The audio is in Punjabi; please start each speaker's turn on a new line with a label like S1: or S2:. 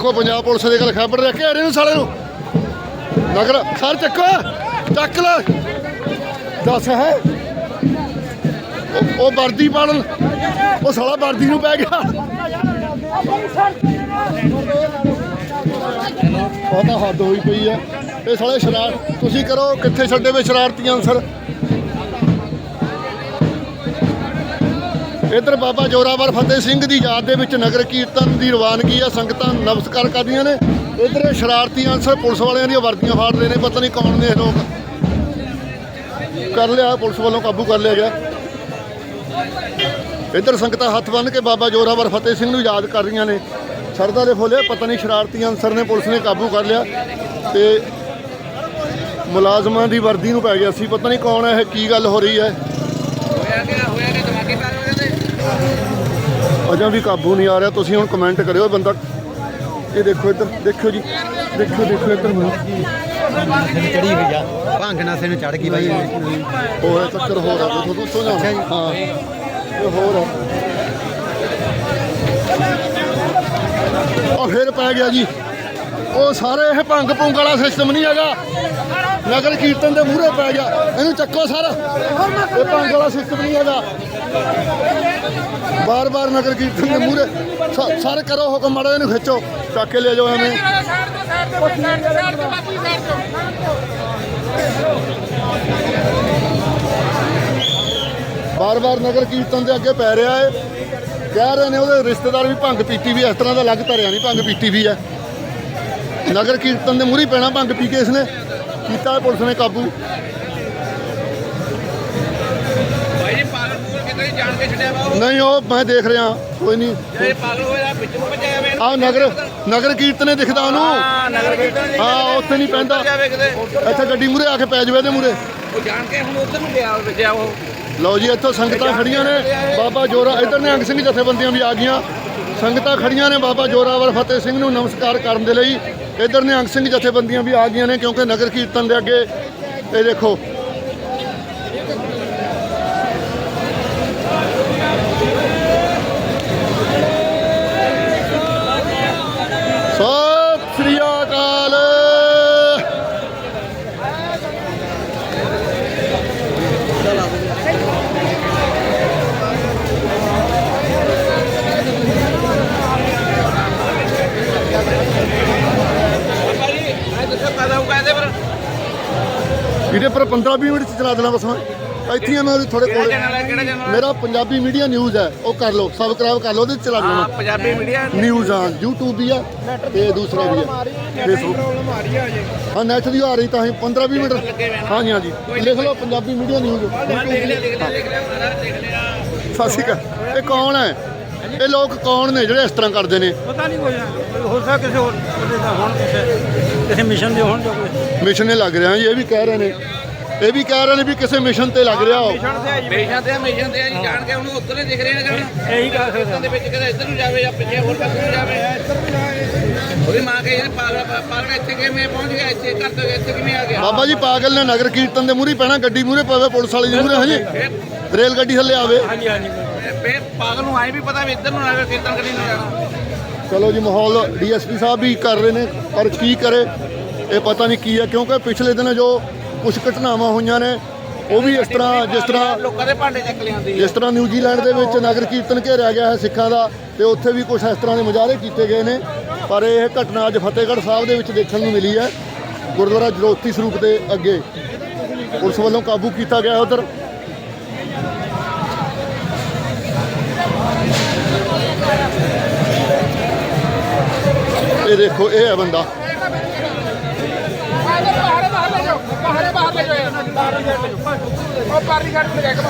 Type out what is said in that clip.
S1: ਦੇਖੋ ਪੰਜਾਬ ਪੁਲਿਸ ਦੇ ਗੱਲ, ਖਬਰ ਰੱਖ ਕੇ ਇਹਨੂੰ ਸਾਲੇ ਨੂੰ। ਨਗਰ, ਸਰ ਚੱਕੋ, ਚੱਕ ਲੈ। ਦੱਸ ਹੈ। ਉਹ- ਉਹ ਵਰਦੀ ਪਾਣ ਉਹ ਸਾਲਾ ਵਰਦੀ ਨੂੰ ਪੈ ਗਿਆ। ਉਹ ਤਾਂ ਹੱਦ ਹੋਈ ਪਈ ਆ ਇਹ ਸਾਲੇ ਸ਼ਰਾਰ ਤੁਸੀਂ ਕਰੋ, ਕਿੱਥੇ ਛੱਡੇ ਵੇ ਸ਼ਰਾਰਤੀ ਅਨਸਰ ਇੱਧਰ ਬਾਬਾ ਜੋਰਾਵਰ ਫਤਿਹ ਸਿੰਘ ਦੀ ਯਾਦ ਦੇ ਵਿੱਚ ਨਗਰ ਕੀਰਤਨ ਦੀ ਰਵਾਨਗੀ ਆ, ਸੰਗਤਾਂ ਨਮਸਕਾਰ ਕਰਦੀਆਂ ਨੇ। ਇੱਧਰ ਸ਼ਰਾਰਤੀ ਅਨਸਰ ਪੁਲਿਸ ਵਾਲਿਆਂ ਦੀਆਂ ਵਰਦੀਆਂ ਫਾੜਦੇ ਨੇ, ਪਤਾ ਨਹੀਂ ਕੌਣ ਨੇ ਲੋਕ। ਕਰ ਲਿਆ, ਪੁਲਿਸ ਵੱਲੋਂ ਕਾਬੂ ਕਰ ਲਿਆ ਗਿਆ। ਇੱਧਰ ਸੰਗਤਾਂ ਹੱਥ ਬੰਨ੍ਹ ਕੇ ਬਾਬਾ ਜੋਰਾਵਰ ਫਤਿਹ ਸਿੰਘ ਨੂੰ ਯਾਦ ਕਰ ਰਹੀਆਂ ਨੇ। ਸਰਦਾ ਦੇ ਫੁੱਲੇ ਪਤਾ ਨਹੀਂ ਸ਼ਰਾਰਤੀ ਅਨਸਰ ਨੇ, ਪੁਲਿਸ ਨੇ ਕਾਬੂ ਕਰ ਲਿਆ। ਤੇ ਮੁਲਾਜ਼ਮਾਂ ਦੀ ਵਰਦੀ ਨੂੰ ਪੈ ਗਿਆ ਸੀ, ਪਤਾ ਨਹੀਂ ਕੌਣ ਹੈ ਇਹ ਕੀ ਗੱਲ ਹੋ ਰਹੀ ਹੈ
S2: ਹੋਇਆ ਕਿ ਹੋਇਆ ਕਿ ਦਿਮਾਗੀ ਪੈਰ ਹੋ ਗਏ
S1: ਅਜਾ ਵੀ ਕਾਬੂ ਨਹੀਂ ਆ ਰਿਹਾ ਤੁਸੀਂ ਹੁਣ ਕਮੈਂਟ ਕਰਿਓ ਬੰਦਾ। ਇਹ ਦੇਖੋ ਇੱਧਰ ਦੇਖਿਓ ਜੀ ਦੇਖੋ ਦੇਖੋ ਇੱਧਰ ਮੈਨੂੰ
S3: ਚੜੀ ਹੋਈ ਆ ਭੰਗ ਨਾਸੇ ਨੂੰ। ਚੜ ਗਈ ਬਾਈ
S1: ਹੋਰ ਚੱਕਰ ਹੋਰ ਆ ਤੁਹਾਨੂੰ ਸਮਝਾਉਣਾ ਹਾਂ ਇਹ ਹੋਰ ਆ। ਉਹ ਫਿਰ ਪੈ ਗਿਆ ਜੀ। ਉਹ ਸਾਰੇ ਇਹ ਭੰਗ ਭੁੰਗ ਵਾਲਾ ਸਿਸਟਮ ਨਹੀਂ ਹੈਗਾ। ਨਗਰ ਕੀਰਤਨ ਦੇ ਮੂਹਰੇ ਪੈ ਗਿਆ। ਇਹਨੂੰ ਚੱਕੋ ਸਾਰਾ। ਇਹ ਭੰਗ ਵਾਲਾ ਸਿਸਟਮ ਨਹੀਂ ਹੈਗਾ। ਬਾਰ-ਬਾਰ ਨਗਰ ਕੀਰਤਨ ਦੇ ਮੂਹਰੇ ਸਾਰੇ ਕਰੋ ਹੁਕਮ, ਮਾੜਾ ਇਹਨੂੰ ਖਿੱਚੋ, ਚੱਕ ਕੇ ਲੈ ਜਾਓ ਐਵੇਂ ਬਾਰ-ਬਾਰ ਨਗਰ ਕੀਰਤਨ ਦੇ ਅੱਗੇ ਪੈ ਰਿਹਾ ਏ। ਕਹਿ ਰਹੇ ਨੇ ਉਹਦੇ ਰਿਸ਼ਤੇਦਾਰ ਵੀ ਭੰਗ ਪੀਤੀ ਵੀ ਇਸ ਤਰ੍ਹਾਂ ਦਾ ਲੱਗ ਧਰਿਆ ਨਹੀਂ, ਭੰਗ ਪੀਤੀ ਵੀ ਹੈ। ਨਗਰ ਕੀਰਤਨ ਦੇ ਮੂਹਰੇ ਪੈਣਾ, ਭੰਗ ਪੀ ਕੇ ਇਸਨੇ ਕੀਤਾ ਪੁਲਿਸ ਨੇ ਕਾਬੂ।
S2: ਜਾਣ ਕੇ ਛੱਡਿਆ ਵਾ ਉਹ?
S1: ਨਹੀਂ ਉਹ ਮੈਂ ਦੇਖ ਰਿਹਾ। ਕੋਈ ਨਹੀਂ।
S2: ਇਹ ਪਾਗਲ ਹੋਇਆ ਵਿੱਚ ਨੂੰ ਭੱਜਿਆ ਵੇ
S1: ਆ ਨਗਰ ਨਗਰ ਕੀਰਤਨੇ ਦਿਖਦਾ ਉਹਨੂੰ।
S2: ਹਾਂ ਨਗਰ ਕੀਰਤਨ
S1: ਹਾਂ ਉੱਥੇ ਨਹੀਂ ਪੈਂਦਾ।
S2: ਜਾਵੇ ਕਿਤੇ।
S1: ਇੱਥੇ ਗੱਡੀ ਮੂਹਰੇ ਆ ਕੇ ਪੈ ਜਾਵੇ ਇਹਦੇ ਮੂਹਰੇ।
S2: ਉਹ ਜਾਣ ਕੇ ਹੁਣ ਉਧਰ ਨੂੰ ਗਿਆ ਵੱਜਿਆ ਉਹ।
S1: ਲਓ ਜੀ ਇੱਥੋਂ ਸੰਗਤਾਂ ਖੜੀਆਂ ਨੇ। ਬਾਬਾ ਜੋਰਾ ਇਧਰ ਨਿਹੰਗ ਸਿੰਘ ਜਥੇਬੰਦੀਆਂ ਵੀ ਆ ਗਈਆਂ। ਸੰਗਤਾਂ ਖੜੀਆਂ ਨੇ ਬਾਬਾ ਜੋਰਾਵਰ ਫਤਿਹ ਸਿੰਘ ਨੂੰ ਨਮਸਕਾਰ ਕਰਨ ਦੇ ਲਈ। ਇਧਰ ਨਿਹੰਗ ਸਿੰਘ ਜਥੇਬੰਦੀਆਂ ਵੀ ਆ ਗਈਆਂ ਨੇ ਕਿਉਂਕਿ ਨਗਰ ਕੀਰਤਨ ਦੇ ਅੱਗੇ। ਇਹ ਦੇਖੋ
S2: ਇਹਦੇ ਪਰ
S1: 15 20 ਮਿੰਟ ਚ ਚਲਾ ਦੇਣਾ ਬਸ ਮੈਂ ਇੱਥੇ ਹੀ ਮੈਂ ਉਹਦੇ ਥੋੜੇ ਕੋਲ। ਮੇਰਾ ਪੰਜਾਬੀ ਮੀਡੀਆ ਨਿਊਜ਼ ਹੈ ਉਹ ਕਰ ਲਓ ਸਬਸਕ੍ਰਾਈਬ ਕਰ ਲਓ ਉਹਦੇ 'ਚ ਚਲਾ
S2: ਹਾਂ
S1: ਦੇਣਾ
S2: ਪੰਜਾਬੀ ਮੀਡੀਆ
S1: ਨਿਊਜ਼ ਆ YouTube ਵੀ ਆ ਤੇ ਦੂਸਰਾ ਵੀ ਆ। ਫੇਸਬੁੱਕ ਹਾਂ ਨੈਟ ਦੀ ਆ ਰਹੀ ਤਾਂ ਹੀ 15 20 ਮਿੰਟ। ਹਾਂਜੀ ਹਾਂਜੀ। ਲਿਖ ਲਓ ਪੰਜਾਬੀ ਮੀਡੀਆ ਨਿਊਜ਼ ਸਤਿ ਸ਼੍ਰੀ ਅਕਾਲ। ਇਹ ਕੌਣ ਹੈ? ਇਹ ਲੋਕ ਕੌਣ ਨੇ ਜਿਹੜੇ ਇਸ ਤਰ੍ਹਾਂ ਕਰਦੇ ਨੇ?
S4: ਪਤਾ ਨਹੀਂ ਕੋਈ ਹੋ ਸਕਦਾ ਕਿਸੇ ਹੋਰ ਬੰਦੇ ਦਾ ਹੋਣ ਕਿਸੇ ਕਿਸੇ ਮਿਸ਼ਨ ਦੇ ਹੋਣ ਜੋ ਕੋਈ।
S1: ਮਿਸ਼ਨ ਨੇ ਲੱਗ ਰਿਹਾ ਜੀ ਇਹ ਵੀ ਕਹਿ ਰਹੇ ਨੇ। ਇਹ ਵੀ ਕਹਿ ਰਹੇ ਨੇ ਵੀ ਕਿਸੇ ਮਿਸ਼ਨ ਤੇ ਲੱਗ ਰਿਹਾ ਹੋ
S4: ਮਿਸ਼ਨ ਤੇ ਆ ਜੀ।
S2: ਮੇਸ਼ਾਂ ਤੇ ਆ, ਮੇਸ਼ਾਂ ਤੇ ਆ ਜੀ ਜਾਣ ਕੇ ਹੁਣ ਉਧਰ ਹੀ ਦਿਖ ਰਹੇ ਨੇ ਕਰਨ
S4: ਇਹੀ ਕਹਿ ਸਕਦਾ
S2: ਦੇ ਵਿੱਚ ਕਿਤੇ ਇੱਧਰ ਨੂੰ ਜਾਵੇ ਜਾਂ ਪਿੱਛੇ ਹੋਰ ਪਾਸੇ ਨੂੰ ਜਾਵੇ। ਉਹਦੀ ਮਾਂ ਕਹੀ ਇਹਨੇ ਪਾਗਲ ਪਾਗਲ ਇੱਥੇ ਕਿਵੇਂ ਪਹੁੰਚ ਗਿਆ ਇੱਥੇ ਘਰ ਤੋਂ ਇੱਥੇ ਕਿਵੇਂ ਆ ਗਿਆ?
S1: ਬਾਬਾ ਜੀ ਪਾਗਲ ਨੇ ਨਗਰ ਕੀਰਤਨ ਦੇ ਮੂਹਰੇ ਪੈਣਾ ਗੱਡੀ ਮੂਹਰੇ ਪਵੇ ਪੁਲਿਸ ਵਾਲੇ ਦੇ ਮੂਹਰੇ ਹਾਂਜੀ? ਰੇਲ ਗੱਡੀ ਥੱਲੇ ਆਵੇ।
S4: ਹਾਂਜੀ ਹਾਂਜੀ।
S2: ਫੇਰ ਪਾਗਲ ਨੂੰ ਆਏ ਵੀ ਪਤਾ ਵੀ ਇੱਧਰ ਨੂੰ ਨਗਰ ਕੀਰਤਨ ਕਰੀ ਨੂੰ ਜਾਣਾ।
S1: ਚਲੋ ਜੀ ਮਾਹੌਲ ਡੀਐਸਪੀ ਸਾਹਿਬ ਵੀ ਕਰ ਰਹੇ ਨੇ ਪਰ ਕੀ ਕਰੇ? ਇਹ ਪਤਾ ਨਹੀਂ ਕੀ ਹੈ ਕਿਉਂਕਿ ਪਿਛਲੇ ਦਿਨ ਜੋ ਕੁਝ ਘਟਨਾਵਾਂ ਹੋਈਆਂ ਨੇ ਉਹ ਵੀ ਇਸ ਤਰ੍ਹਾਂ ਜਿਸ ਤਰ੍ਹਾਂ
S2: ਲੋਕਾਂ ਦੇ ਭਾਂਡੇ ਚੱਕ ਲਿਆਂਦੀ
S1: ਜਿਸ ਤਰ੍ਹਾਂ ਨਿਊਜ਼ੀਲੈਂਡ ਦੇ ਵਿੱਚ ਨਗਰ ਕੀਰਤਨ ਘੇਰਿਆ ਗਿਆ ਹੈ ਸਿੱਖਾਂ ਦਾ ਤੇ ਉੱਥੇ ਵੀ ਕੁਝ ਇਸ ਤਰ੍ਹਾਂ ਦੇ ਮੁਜ਼ਾਹਰੇ ਕੀਤੇ ਗਏ ਨੇ। ਪਰ ਇਹ ਘਟਨਾ ਅੱਜ ਫਤਿਹਗੜ੍ਹ ਸਾਹਿਬ ਦੇ ਵਿੱਚ ਦੇਖਣ ਨੂੰ ਮਿਲੀ ਹੈ ਗੁਰਦੁਆਰਾ ਜਲੋਤੀ ਸਰੂਪ ਦੇ ਅੱਗੇ। ਪੁਲਿਸ ਵੱਲੋਂ ਕਾਬੂ ਕੀਤਾ ਗਿਆ ਉਧਰ। ਇਹ ਦੇਖੋ ਇਹ ਹੈ ਬੰਦਾ।
S5: ਬਾਹਰ ਬਾਹਰ ਲੈ ਜਾਓ। ਬਾਹਰ ਬਾਹਰ ਲੈ ਜਾਓ। ਬਾਹਰ ਲੈ ਉਹ ਪਾਰਲੀ ਘਾਟ ਤੇ ਲੈ ਕੇ